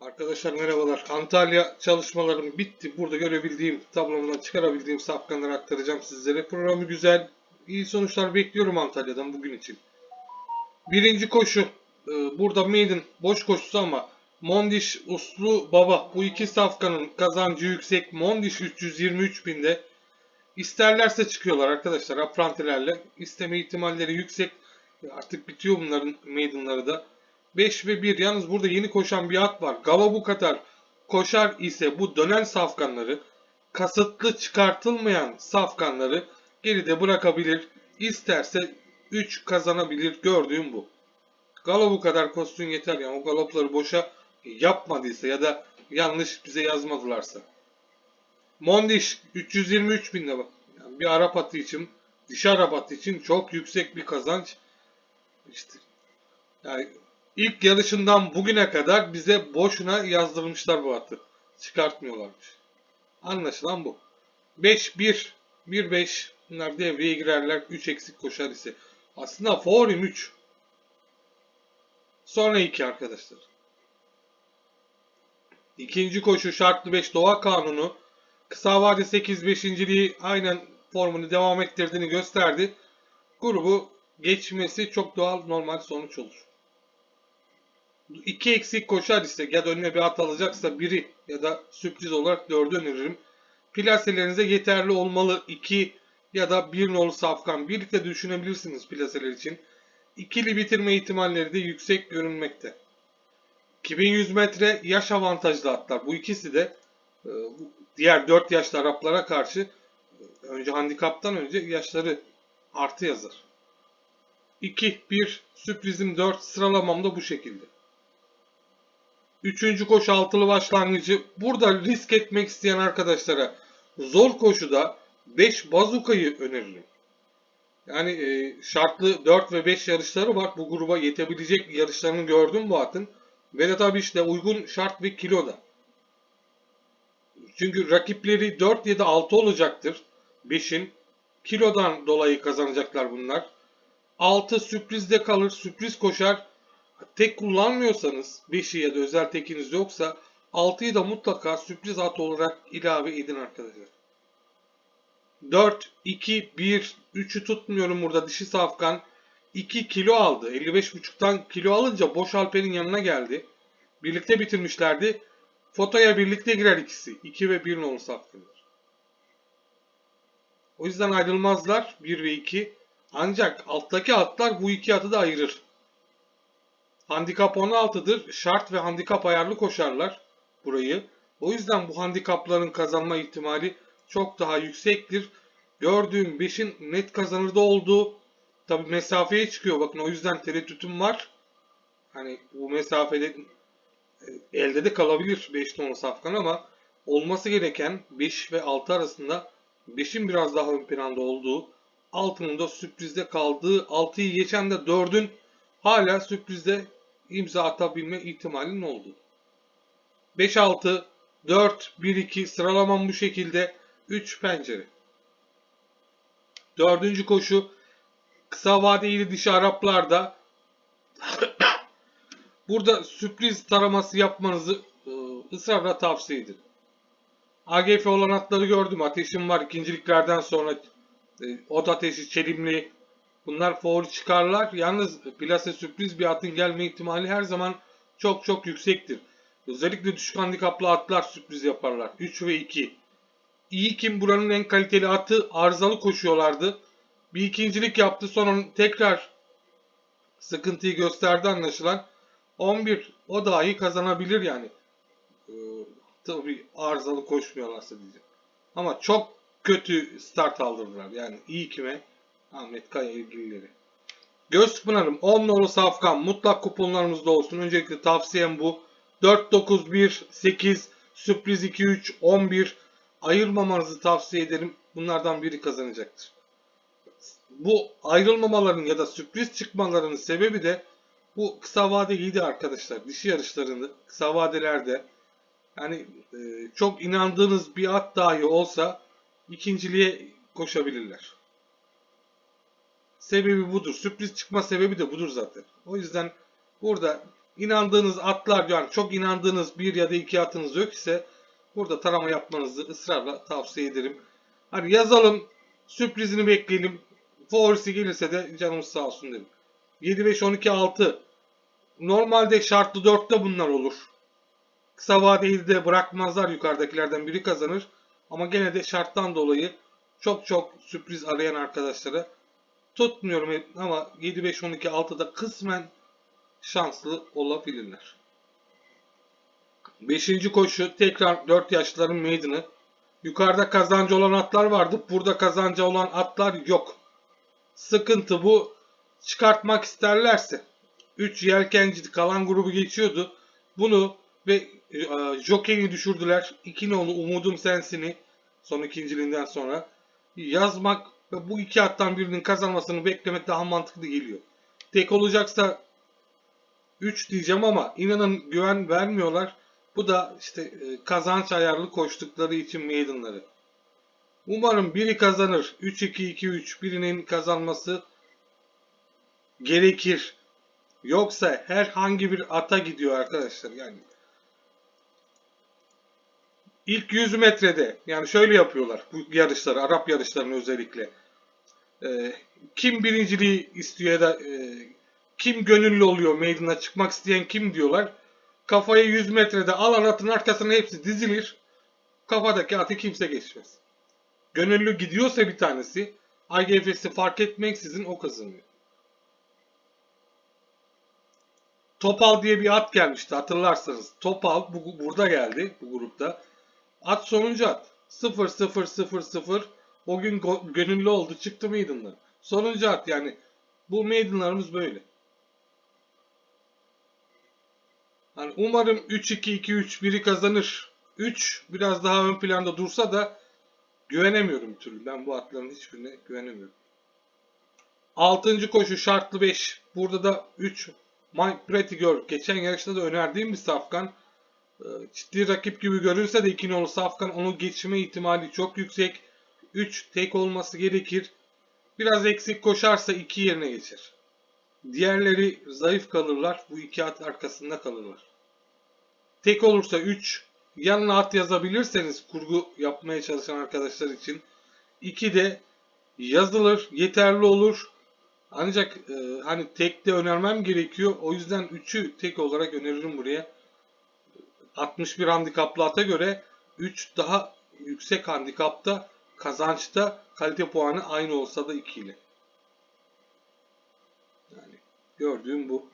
Arkadaşlar merhabalar. Antalya çalışmalarım bitti. Burada görebildiğim, tablomdan çıkarabildiğim safkanları aktaracağım sizlere. Programı güzel. İyi sonuçlar bekliyorum Antalya'dan bugün için. Birinci koşu. e, Burada maiden boş koşusu ama Mondiş Uslu Baba. Bu iki safkanın kazancı yüksek. Mondiş 323 binde. İsterlerse çıkıyorlar arkadaşlar aprantilerle. İsteme ihtimalleri yüksek. Artık bitiyor bunların maidenları da. 5 ve 1. Yalnız burada yeni koşan bir at var. Gava bu kadar koşar ise bu dönen safkanları kasıtlı çıkartılmayan safkanları geride bırakabilir. İsterse 3 kazanabilir. Gördüğüm bu. Galo bu kadar koşsun yeter yani o galopları boşa yapmadıysa ya da yanlış bize yazmadılarsa. Mondiş 323 binde bak. Yani bir Arap atı için, dişi Arap atı için çok yüksek bir kazanç. İşte yani ilk yarışından bugüne kadar bize boşuna yazdırmışlar bu atı. Çıkartmıyorlarmış. Anlaşılan bu. 5-1, 1-5 bunlar devreye girerler. 3 eksik koşar ise. Aslında favorim 3. Sonra 2 arkadaşlar. İkinci koşu şartlı 5 doğa kanunu. Kısa vade 8 5.liği aynen formunu devam ettirdiğini gösterdi. Grubu geçmesi çok doğal normal sonuç olur. 2 eksik koşar ise ya da önüne bir at alacaksa biri ya da sürpriz olarak 4'ü öneririm. Plaselerinize yeterli olmalı 2 ya da 1 nolu safkan. Birlikte düşünebilirsiniz plaseler için. İkili bitirme ihtimalleri de yüksek görünmekte. 2100 metre yaş avantajlı atlar. Bu ikisi de e, diğer 4 yaşlı Araplara karşı e, önce handikaptan önce yaşları artı yazar. 2, 1, sürprizim 4, sıralamam da bu şekilde. Üçüncü koşu altılı başlangıcı. Burada risk etmek isteyen arkadaşlara zor koşuda 5 bazukayı öneririm. Yani e, şartlı 4 ve 5 yarışları var. Bu gruba yetebilecek yarışlarını gördüm bu atın. Ve de işte uygun şart ve kiloda. Çünkü rakipleri 4 ya da 6 olacaktır. 5'in. Kilodan dolayı kazanacaklar bunlar. 6 sürprizde kalır. Sürpriz koşar. Tek kullanmıyorsanız 5'i ya da özel tekiniz yoksa 6'yı da mutlaka sürpriz at olarak ilave edin arkadaşlar. 4, 2, 1, 3'ü tutmuyorum burada dişi safkan. 2 kilo aldı. 55.5'tan kilo alınca Boş Alper'in yanına geldi. Birlikte bitirmişlerdi. Fotoya birlikte girer ikisi. 2 ve 1 nolu safkanlar. O yüzden ayrılmazlar 1 ve 2. Ancak alttaki atlar bu iki atı da ayırır. Handikap 16'dır. Şart ve handikap ayarlı koşarlar burayı. O yüzden bu handikapların kazanma ihtimali çok daha yüksektir. Gördüğüm 5'in net kazanırda olduğu tabi mesafeye çıkıyor. Bakın o yüzden tereddütüm var. Hani bu mesafede e, elde de kalabilir 5 ton safkan ama olması gereken 5 ve 6 arasında 5'in biraz daha ön planda olduğu, 6'nın da sürprizde kaldığı, 6'yı geçen de 4'ün hala sürprizde imza atabilme ihtimalinin olduğu. 5-6, 4, 1-2 sıralamam bu şekilde. 3 pencere. Dördüncü koşu kısa vadeli dişi Araplarda burada sürpriz taraması yapmanızı e, ısrarla tavsiye ederim. AGF olan atları gördüm. Ateşim var. ikinciliklerden sonra e, Ot Ateşi, Çelimli bunlar favori çıkarlar. Yalnız plase sürpriz bir atın gelme ihtimali her zaman çok çok yüksektir. Özellikle düşük handikaplı atlar sürpriz yaparlar. 3 ve 2. İyi kim buranın en kaliteli atı arızalı koşuyorlardı. Bir ikincilik yaptı sonra tekrar sıkıntıyı gösterdi anlaşılan. 11 o dahi kazanabilir yani. Ee, tabii arızalı koşmuyorlarsa diyeceğim. Ama çok kötü start aldırdılar. Yani iyi kime Ahmet Kaya ilgilileri. Göz Pınar'ım 10 nolu safkan mutlak kuponlarımızda olsun. Öncelikle tavsiyem bu. 4, 9, 1, 8, sürpriz 2, 3, 11 ayırmamanızı tavsiye ederim. Bunlardan biri kazanacaktır. Bu ayrılmamaların ya da sürpriz çıkmalarının sebebi de bu kısa vadeliydi arkadaşlar. Dişi yarışlarında kısa vadelerde yani e, çok inandığınız bir at dahi olsa ikinciliğe koşabilirler. Sebebi budur. Sürpriz çıkma sebebi de budur zaten. O yüzden burada inandığınız atlar yani çok inandığınız bir ya da iki atınız yok ise burada tarama yapmanızı ısrarla tavsiye ederim. Hani yazalım, sürprizini bekleyelim. Favorisi gelirse de canımız sağ olsun derim. 7, 5, 12, 6. Normalde şartlı 4'te bunlar olur. Kısa vadeli de bırakmazlar yukarıdakilerden biri kazanır. Ama gene de şarttan dolayı çok çok sürpriz arayan arkadaşlara tutmuyorum ama 7, 5, 12, 6'da kısmen şanslı olabilirler. Beşinci koşu tekrar 4 yaşlıların meydanı. Yukarıda kazancı olan atlar vardı. Burada kazancı olan atlar yok. Sıkıntı bu. Çıkartmak isterlerse 3 yelkenci kalan grubu geçiyordu. Bunu ve e, Jockey'i düşürdüler. 2 nolu Umudum Sensin'i son ikinciliğinden sonra yazmak ve bu iki attan birinin kazanmasını beklemek daha mantıklı geliyor. Tek olacaksa 3 diyeceğim ama inanın güven vermiyorlar. Bu da işte e, kazanç ayarlı koştukları için maidenları. Umarım biri kazanır. 3-2-2-3 birinin kazanması gerekir. Yoksa herhangi bir ata gidiyor arkadaşlar yani. İlk 100 metrede yani şöyle yapıyorlar bu yarışları, Arap yarışlarını özellikle. Ee, kim birinciliği istiyor ya da e, kim gönüllü oluyor meydana çıkmak isteyen kim diyorlar. Kafayı 100 metrede alan atın arkasına hepsi dizilir. Kafadaki atı kimse geçmez. Gönüllü gidiyorsa bir tanesi IGF'si fark etmeksizin o kazanıyor. Topal diye bir at gelmişti hatırlarsanız. Topal bu, burada geldi bu grupta. At sonuncu at. 0 0 0 0 o gün gönüllü oldu çıktı maiden'dan. Sonuncu at yani. Bu maiden'larımız böyle. Hani umarım 3-2-2-3 biri kazanır. 3 biraz daha ön planda dursa da güvenemiyorum bir türlü. Ben bu atların hiçbirine güvenemiyorum. 6. koşu şartlı 5. Burada da 3 Mike Pretty Girl. Geçen yarışta da önerdiğim bir safkan. Ee, Ciddi rakip gibi görünse de 2 nolu safkan onu geçme ihtimali çok yüksek. 3 tek olması gerekir. Biraz eksik koşarsa 2 yerine geçer. Diğerleri zayıf kalırlar. Bu iki at arkasında kalırlar. Tek olursa 3. Yanına at yazabilirseniz kurgu yapmaya çalışan arkadaşlar için. 2 de yazılır. Yeterli olur. Ancak e, hani tek de önermem gerekiyor. O yüzden 3'ü tek olarak öneririm buraya. 61 handikaplı ata göre 3 daha yüksek handikapta kazançta kalite puanı aynı olsa da 2 ile. Yani gördüğüm bu.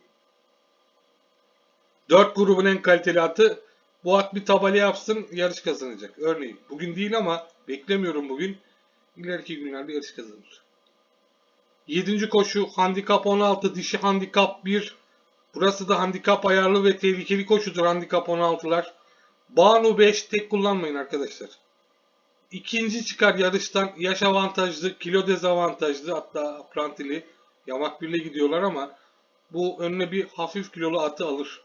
4 grubun en kaliteli atı bu at bir tabela yapsın yarış kazanacak. Örneğin bugün değil ama beklemiyorum bugün. İleriki günlerde yarış kazanır. 7. koşu handikap 16 dişi handikap 1. Burası da handikap ayarlı ve tehlikeli koşudur handikap 16'lar. Banu 5 tek kullanmayın arkadaşlar. İkinci çıkar yarıştan yaş avantajlı, kilo dezavantajlı hatta aprantili yamak birle gidiyorlar ama bu önüne bir hafif kilolu atı alır.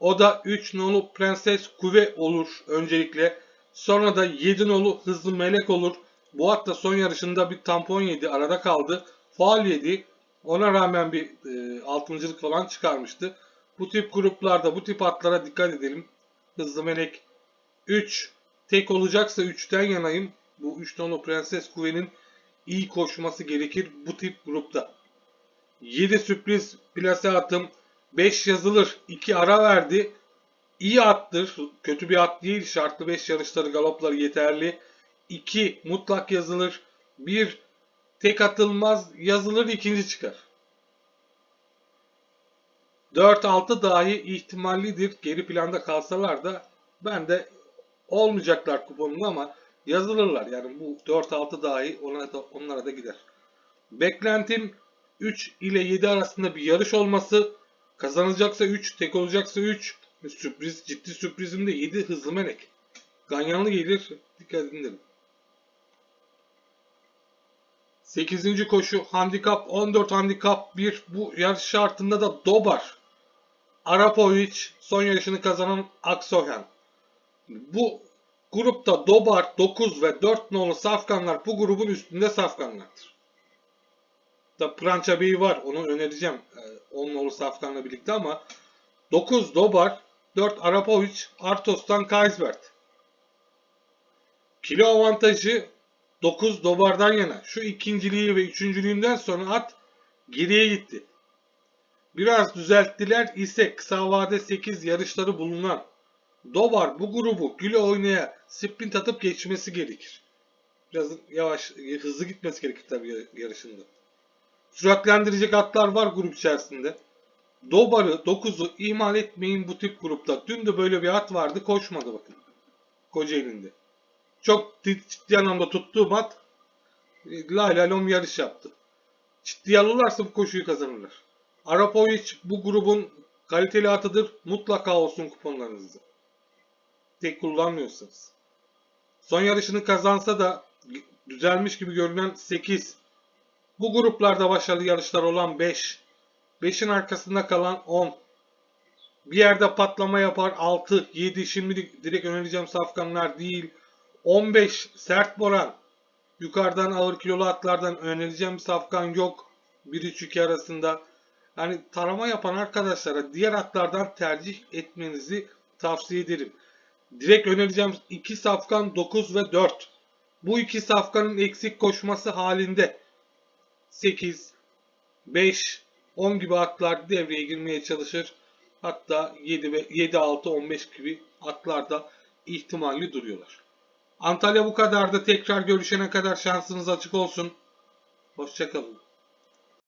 O da 3 nolu Prenses Kuve olur öncelikle. Sonra da 7 nolu Hızlı Melek olur. Bu at da son yarışında bir tampon yedi. Arada kaldı. Faal yedi. Ona rağmen bir e, altıncılık falan çıkarmıştı. Bu tip gruplarda bu tip atlara dikkat edelim. Hızlı Melek 3 tek olacaksa 3'ten yanayım. Bu 3 nolu Prenses Kuve'nin iyi koşması gerekir bu tip grupta. 7 sürpriz plase atım. 5 yazılır. 2 ara verdi. İyi attır. Kötü bir at değil. Şartlı 5 yarışları galopları yeterli. 2 mutlak yazılır. 1 tek atılmaz yazılır ikinci çıkar. 4-6 dahi ihtimallidir. Geri planda kalsalar da ben de olmayacaklar kuponunda ama yazılırlar. Yani bu 4-6 dahi ona da, onlara da gider. Beklentim 3 ile 7 arasında bir yarış olması. Kazanılacaksa 3, tek olacaksa 3. Sürpriz, ciddi sürprizim de 7 hızlı melek. Ganyanlı gelir. Dikkat edin dedim. 8. koşu handikap 14 handikap 1 bu yarış şartında da Dobar. Arapovic son yarışını kazanan Aksohen. Bu grupta Dobar 9 ve 4 nolu safkanlar bu grubun üstünde safkanlardır. Da Prancha Bey var onu önereceğim 10 nolu safkanla birlikte ama 9 Dobar, 4 Arapovic, Artos'tan Kaisbert. Kilo avantajı 9 Dobar'dan yana. Şu ikinciliği ve üçüncülüğünden sonra at geriye gitti. Biraz düzelttiler ise kısa vade 8 yarışları bulunan Dobar bu grubu güle oynaya sprint atıp geçmesi gerekir. Biraz yavaş, hızlı gitmesi gerekir tabii yarışında. Süratlendirecek atlar var grup içerisinde. Dobar'ı, 9'u ihmal etmeyin bu tip grupta. Dün de böyle bir at vardı koşmadı bakın. Kocaeli'nde. Çok ciddi anlamda tuttuğum at lay lay lom yarış yaptı. Ciddi alırlarsa bu koşuyu kazanırlar. Arapovic bu grubun kaliteli atıdır. Mutlaka olsun kuponlarınızda. Tek kullanmıyorsanız. Son yarışını kazansa da düzelmiş gibi görünen 8. Bu gruplarda başarılı yarışlar olan 5. 5'in arkasında kalan 10. Bir yerde patlama yapar 6, 7. Şimdi direkt önereceğim safkanlar değil. 15 sert boran. Yukarıdan ağır kilolu atlardan önereceğim safkan yok. 1-3-2 arasında. Yani tarama yapan arkadaşlara diğer atlardan tercih etmenizi tavsiye ederim. Direkt önereceğim 2 safkan 9 ve 4. Bu iki safkanın eksik koşması halinde 8, 5, 10 gibi atlar devreye girmeye çalışır. Hatta 7 ve 7 6 15 gibi atlarda ihtimalli duruyorlar. Antalya bu kadar da tekrar görüşene kadar şansınız açık olsun. Hoşçakalın.